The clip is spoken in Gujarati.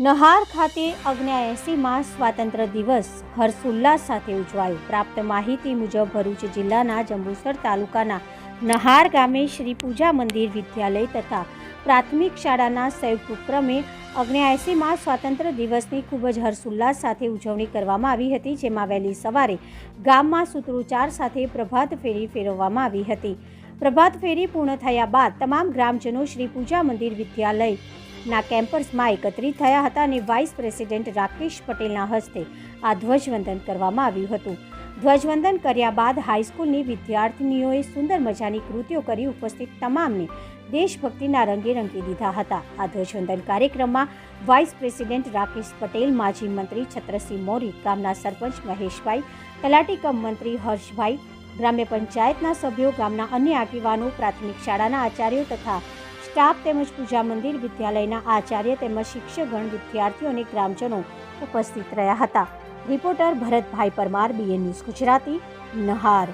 નહાર ખાતે અગ્નેએસીમાં સ્વાતંત્ર્ય દિવસ હર્ષોલ્લાસ સાથે ઉજવાયો. પ્રાપ્ત માહિતી મુજબ ભરૂચ જિલ્લાના જંબુસર તાલુકાના નહાર ગામે શ્રી પૂજા મંદિર વિદ્યાલય તથા પ્રાથમિક શાળાના સંયુક્ત ઉપક્રમે અગ્નેએસીમાં સ્વાતંત્ર્ય દિવસની ખૂબ જ હર્ષોલ્લાસ સાથે ઉજવણી કરવામાં આવી હતી, જેમાં વહેલી સવારે ગામમાં સૂત્રોચ્ચાર સાથે પ્રભાત ફેરી ફેરવવામાં આવી હતી. પ્રભાત ફેરી પૂર્ણ થયા બાદ તમામ ગ્રામજનો શ્રી પૂજા મંદિર વિદ્યાલય ના કેમ્પસમાં એકત્રિત થયા હતા અને વાઇસ પ્રેસિડેન્ટ રાકેશ પટેલના હસ્તે આ ધ્વજવંદન કરવામાં આવ્યું હતું. ધ્વજવંદન કર્યા બાદ હાઈસ્કૂલની વિદ્યાર્થીનીઓએ સુંદર મજાની કૃતિઓ કરી ઉપસ્થિત તમામને દેશભક્તિના રંગે રંગી દીધા હતા. આ ધ્વજવંદન કાર્યક્રમમાં વાઇસ પ્રેસિડેન્ટ રાકેશ પટેલ, માજી મંત્રી છત્રસિંહ મોરી, ગામના સરપંચ મહેશભાઈ, તલાટી કમ મંત્રી હર્ષભાઈ, ગ્રામ્ય પંચાયતના સભ્યો, ગામના અન્ય આગેવાનો, પ્રાથમિક શાળાના આચાર્યો તથા સ્ટાફ તેમજ પૂજા મંદિર વિદ્યાલયના આચાર્ય તેમજ શિક્ષકગણ, વિદ્યાર્થીઓ અને ગ્રામજનો ઉપસ્થિત રહ્યા હતા. Reporter Bharatbhai Parmar BN news Gujarati, નહાર.